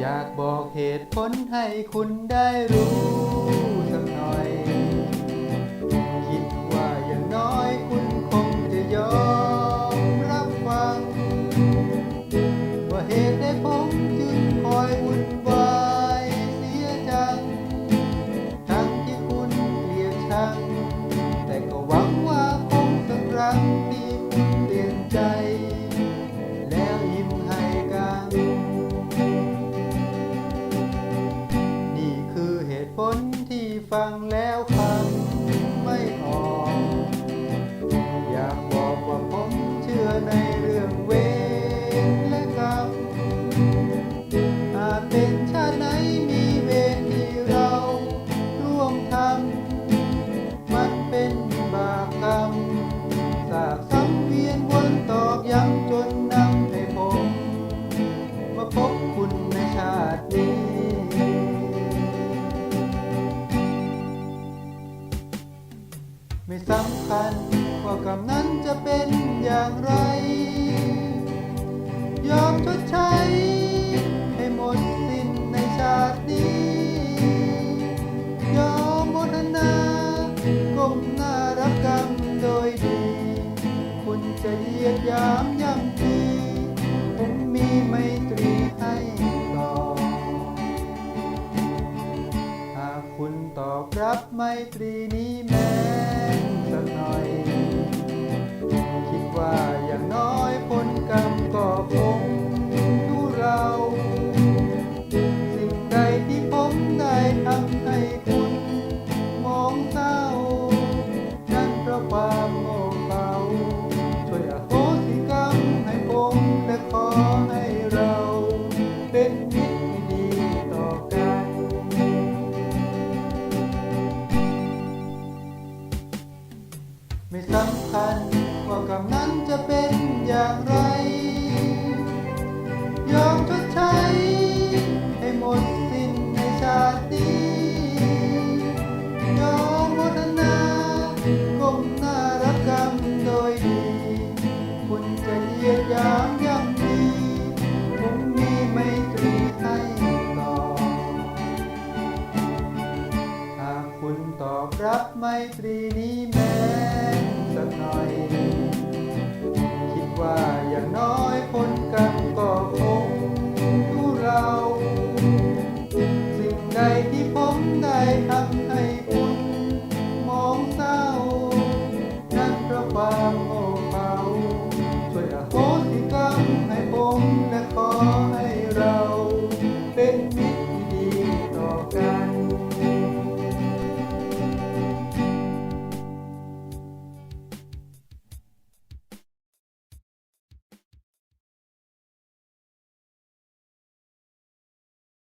อยากบอกเหตุผลให้คุณได้รู้ ฟังแล้ว ไม่สำคัญว่ากรรมนั้นจะเป็นอย่างไร ยอมชดใช้ให้หมดสิ้นในชาตินี้ ยอมโมทนาก้มหน้ารับกรรมโดยดี คุณจะเยียดยามย่ำทีผมมีไมตรีให้ต่อ หากคุณตอบรับไมตรีนี้ สำคัญว่ากรรมนั้นจะเป็นอย่างไร ยอมชดใช้ให้หมดสิ้นในชาตินี้ยอมโมทนาก้มหน้ารับกรรมโดยดี คุณจะเยียดยามย่ำดีผมมีไม่ตรีให้ต่อ หากคุณตอบรับไม่ตรีนี้